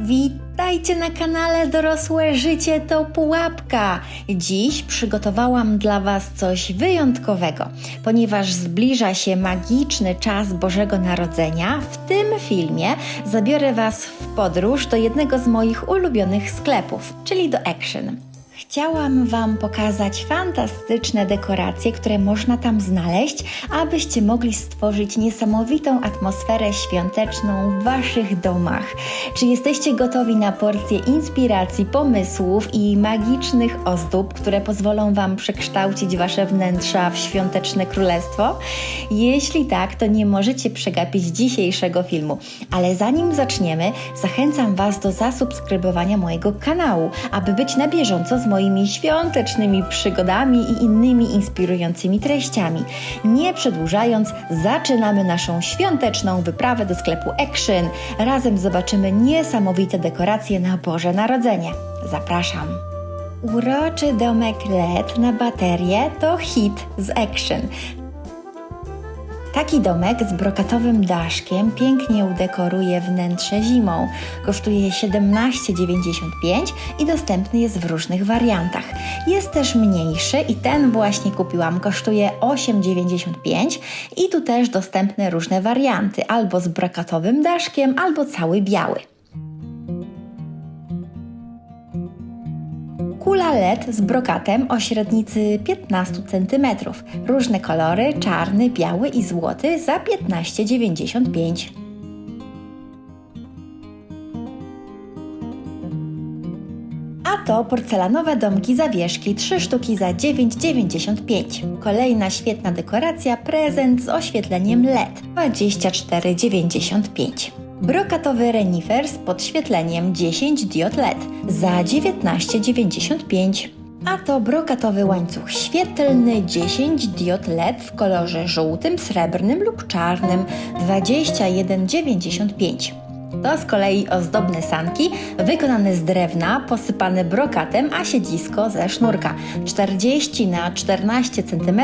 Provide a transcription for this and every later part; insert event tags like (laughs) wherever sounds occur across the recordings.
Witajcie na kanale Dorosłe Życie to Pułapka. Dziś przygotowałam dla Was coś wyjątkowego, ponieważ zbliża się magiczny czas Bożego Narodzenia. W tym filmie zabiorę Was w podróż do jednego z moich ulubionych sklepów, czyli do Action. Chciałam Wam pokazać fantastyczne dekoracje, które można tam znaleźć, abyście mogli stworzyć niesamowitą atmosferę świąteczną w Waszych domach. Czy jesteście gotowi na porcję inspiracji, pomysłów i magicznych ozdób, które pozwolą Wam przekształcić Wasze wnętrza w świąteczne królestwo? Jeśli tak, to nie możecie przegapić dzisiejszego filmu. Ale zanim zaczniemy, zachęcam Was do zasubskrybowania mojego kanału, aby być na bieżąco z moimi świątecznymi przygodami i innymi inspirującymi treściami. Nie przedłużając, zaczynamy naszą świąteczną wyprawę do sklepu Action. Razem zobaczymy niesamowite dekoracje na Boże Narodzenie. Zapraszam! Uroczy domek LED na baterię to hit z Action. Taki domek z brokatowym daszkiem pięknie udekoruje wnętrze zimą. Kosztuje 17,95 i dostępny jest w różnych wariantach. Jest też mniejszy i ten właśnie kupiłam. Kosztuje 8,95 i tu też dostępne różne warianty, albo z brokatowym daszkiem, albo cały biały. Kula LED z brokatem o średnicy 15 cm. Różne kolory, czarny, biały i złoty za 15,95. A to porcelanowe domki zawieszki, 3 sztuki za 9,95. Kolejna świetna dekoracja, prezent z oświetleniem LED, 24,95. Brokatowy renifer z podświetleniem 10 diod LED za 19,95. A to brokatowy łańcuch świetlny 10 diod LED w kolorze żółtym, srebrnym lub czarnym 21,95. To z kolei ozdobne sanki wykonane z drewna, posypane brokatem, a siedzisko ze sznurka 40 na 14 cm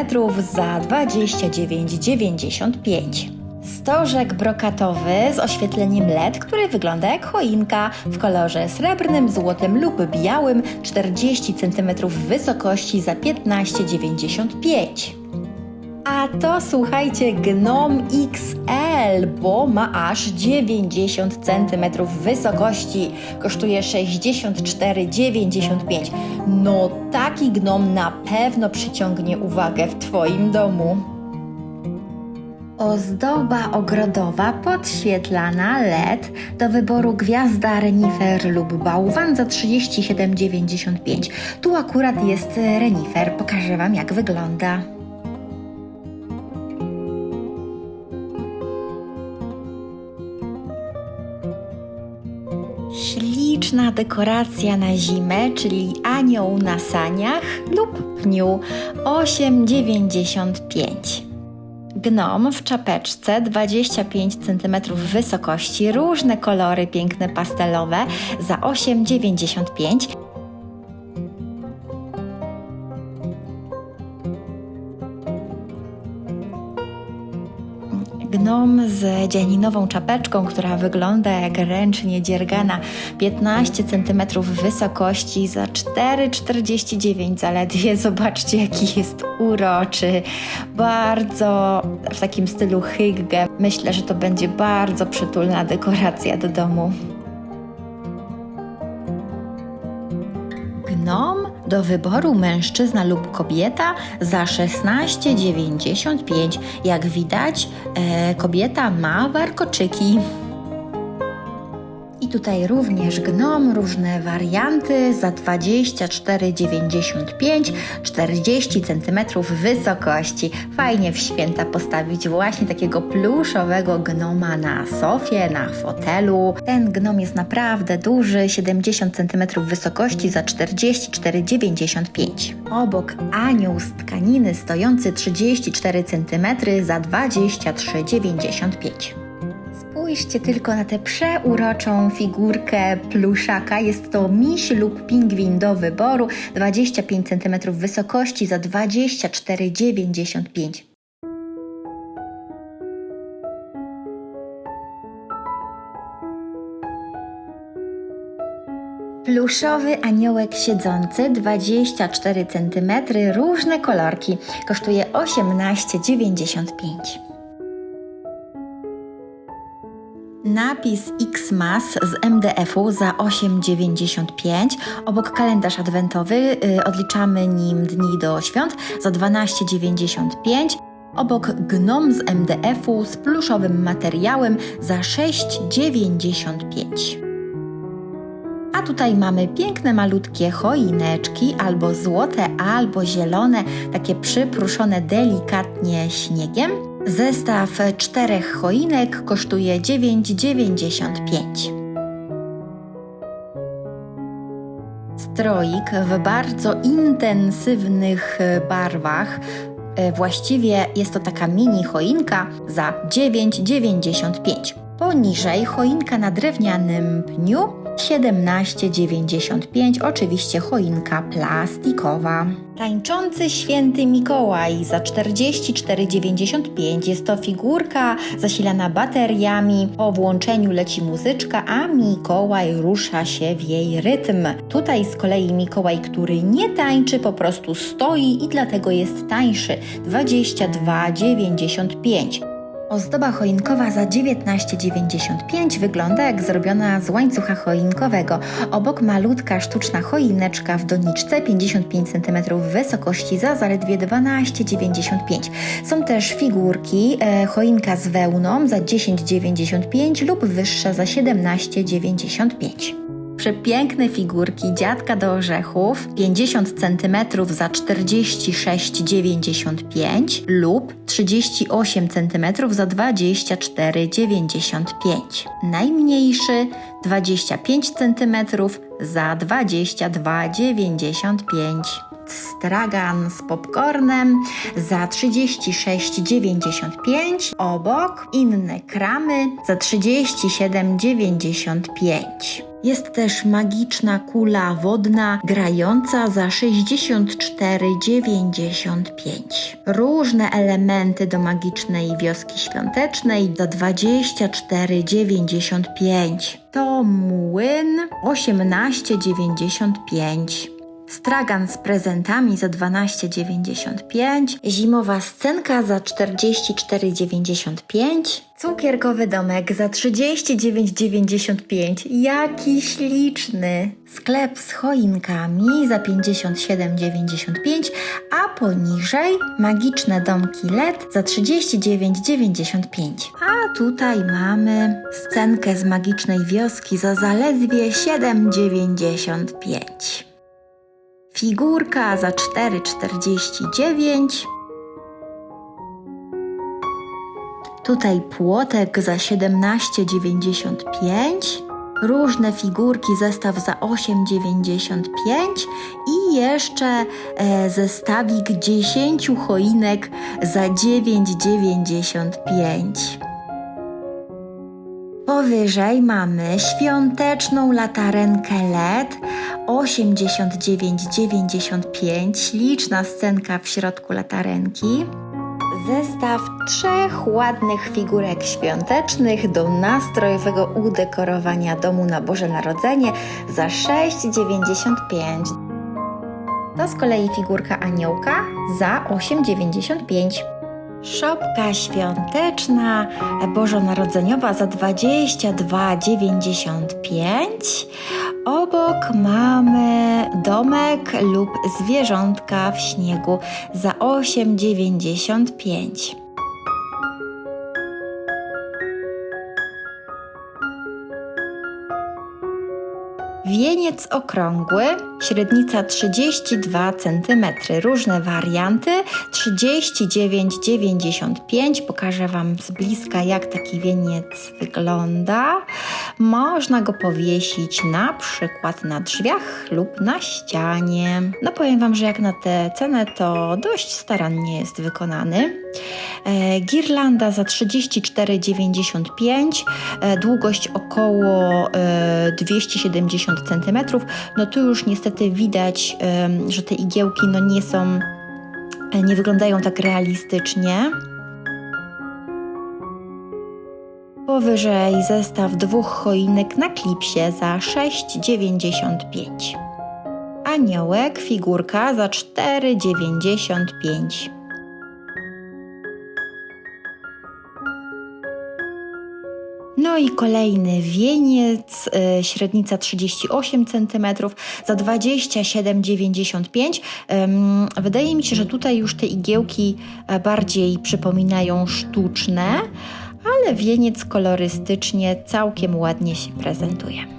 za 29,95. Stożek brokatowy z oświetleniem LED, który wygląda jak choinka w kolorze srebrnym, złotym lub białym 40 cm wysokości za 15,95. A to słuchajcie, Gnom XL, bo ma aż 90 cm wysokości. Kosztuje 64,95. No taki gnom na pewno przyciągnie uwagę w Twoim domu. Ozdoba ogrodowa podświetlana LED do wyboru gwiazda, renifer lub bałwan za 37,95. Tu akurat jest renifer, pokażę Wam jak wygląda. Śliczna dekoracja na zimę, czyli anioł na saniach lub pniu 8,95. Gnom w czapeczce 25 cm wysokości, różne kolory piękne pastelowe za 8,95 Gnom z dzianinową czapeczką, która wygląda jak ręcznie dziergana 15 cm wysokości za 4,49 zaledwie. (laughs) Zobaczcie jaki jest uroczy. Bardzo w takim stylu hygge. Myślę, że to będzie bardzo przytulna dekoracja do domu. Do wyboru mężczyzna lub kobieta za 16,95. Jak widać, e, kobieta ma warkoczyki. I tutaj również gnom, różne warianty za 24,95, 40 cm wysokości. Fajnie w święta postawić właśnie takiego pluszowego gnoma na sofie, na fotelu. Ten gnom jest naprawdę duży, 70 cm wysokości za 44,95. Obok anioł z tkaniny stojący 34 cm za 23,95. Spójrzcie tylko na tę przeuroczą figurkę pluszaka. Jest to miś lub pingwin do wyboru. 25 cm wysokości za 24,95. Pluszowy aniołek siedzący 24 cm, różne kolorki. Kosztuje 18,95. Napis Xmas z MDF-u za 8,95. Obok kalendarz adwentowy, y, odliczamy nim dni do świąt za 12,95. Obok gnom z MDF-u z pluszowym materiałem za 6,95. A tutaj mamy piękne malutkie choineczki, albo złote, albo zielone, takie przypruszone delikatnie śniegiem. Zestaw czterech choinek kosztuje 9,95. Stroik w bardzo intensywnych barwach. E, Właściwie jest to taka mini choinka za 9,95. Poniżej choinka na drewnianym pniu 17,95. Oczywiście choinka plastikowa. Tańczący święty Mikołaj za 44,95. Jest to figurka zasilana bateriami. Po włączeniu leci muzyczka, a Mikołaj rusza się w jej rytm. Tutaj z kolei Mikołaj, który nie tańczy, po prostu stoi i dlatego jest tańszy 22,95. Ozdoba choinkowa za 19,95 wygląda jak zrobiona z łańcucha choinkowego. Obok malutka sztuczna choineczka w doniczce 55 cm wysokości za zaledwie 12,95. Są też figurki, e, choinka z wełną za 10,95 lub wyższa za 17,95. Przepiękne figurki dziadka do orzechów 50 cm za 46,95 lub 38 cm za 24,95. Najmniejszy 25 cm za 22,95. Stragan z popcornem za 36,95. Obok inne kramy za 37,95. Jest też magiczna kula wodna grająca za 64,95. Różne elementy do magicznej wioski świątecznej za 24,95. To młyn 18,95. Stragan z prezentami za 12,95, zimowa scenka za 44,95, cukierkowy domek za 39,95. Jaki śliczny! Sklep z choinkami za 57,95, a poniżej magiczne domki LED za 39,95. A tutaj mamy scenkę z magicznej wioski za zaledwie 7,95. Figurka za 4,49. Tutaj płotek za 17,95. Różne figurki, zestaw za 8,95 i jeszcze e, zestawik 10 choinek za 9,95. Powyżej mamy świąteczną latarenkę LED 89,95. Śliczna scenka w środku latarenki. Zestaw trzech ładnych figurek świątecznych do nastrojowego udekorowania domu na Boże Narodzenie za 6,95. To z kolei figurka aniołka za 8,95. Szopka świąteczna bożonarodzeniowa za 22,95. Obok mamy domek lub zwierzątka w śniegu za 8,95. Wieniec okrągły, średnica 32 cm, różne warianty 39,95. Pokażę Wam z bliska, jak taki wieniec wygląda. Można go powiesić na przykład na drzwiach lub na ścianie. No powiem Wam, że jak na tę cenę to dość starannie jest wykonany. E, girlanda za 34,95, e, długość około e, 270 cm. No tu już niestety widać, e, że te igiełki no nie są, e, nie wyglądają tak realistycznie. Powyżej zestaw dwóch choinek na klipsie za 6,95. Aniołek, figurka za 4,95. No i kolejny wieniec, y, średnica 38 cm za 27,95. Ym, Wydaje mi się, że tutaj już te igiełki e, bardziej przypominają sztuczne, ale wieniec kolorystycznie całkiem ładnie się prezentuje.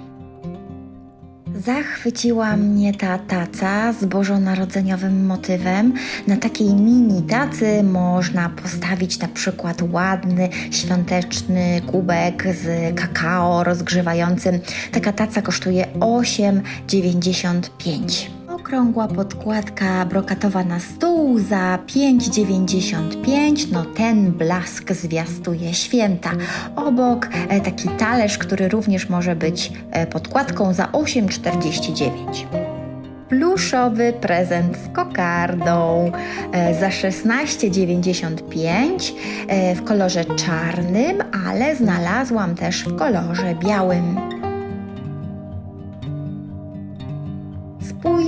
Zachwyciła mnie ta taca z bożonarodzeniowym motywem. Na takiej mini tacy można postawić na przykład ładny, świąteczny kubek z kakao rozgrzewającym. Taka taca kosztuje 8,95. Okrągła podkładka brokatowa na stół za 5,95. No ten blask zwiastuje święta. Obok e, taki talerz, który również może być e, podkładką za 8,49 pluszowy prezent z kokardą e, za 16,95 e, w kolorze czarnym, ale znalazłam też w kolorze białym.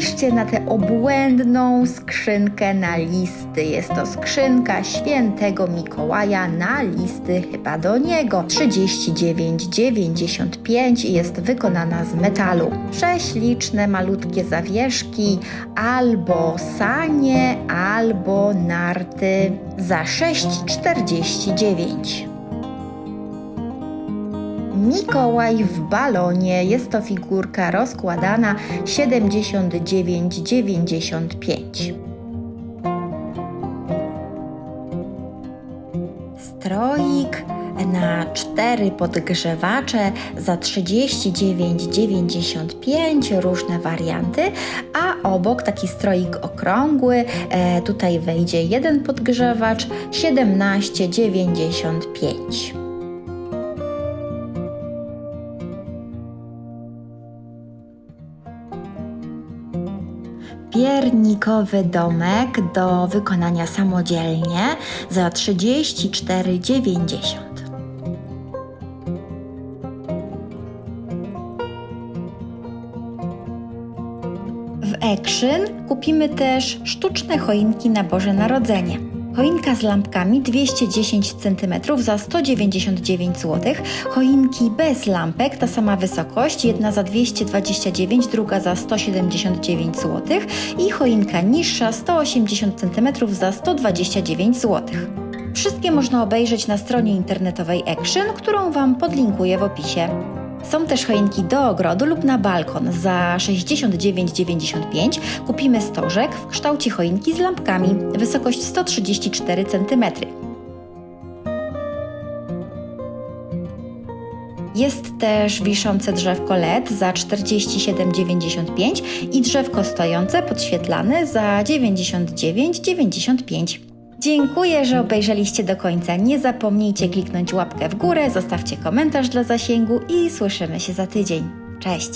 Spójrzcie na tę obłędną skrzynkę na listy. Jest to skrzynka świętego Mikołaja na listy chyba do niego. 39,95 i jest wykonana z metalu. Prześliczne malutkie zawieszki, albo sanie, albo narty za 6,49. Mikołaj w balonie. Jest to figurka rozkładana 79,95. Stroik na cztery podgrzewacze za 39,95 różne warianty, a obok taki stroik okrągły. E, tutaj wejdzie jeden podgrzewacz 17,95. Piernikowy domek do wykonania samodzielnie za 34,90. W Action kupimy też sztuczne choinki na Boże Narodzenie. Choinka z lampkami 210 cm za 199 zł. Choinki bez lampek, ta sama wysokość, jedna za 229, druga za 179 zł. I choinka niższa 180 cm za 129 zł. Wszystkie można obejrzeć na stronie internetowej Action, którą Wam podlinkuję w opisie. Są też choinki do ogrodu lub na balkon. Za 69,95 kupimy stożek w kształcie choinki z lampkami, wysokość 134 cm. Jest też wiszące drzewko LED za 47,95 i drzewko stojące podświetlane za 99,95. Dziękuję, że obejrzeliście do końca. Nie zapomnijcie kliknąć łapkę w górę, zostawcie komentarz dla zasięgu i słyszymy się za tydzień. Cześć!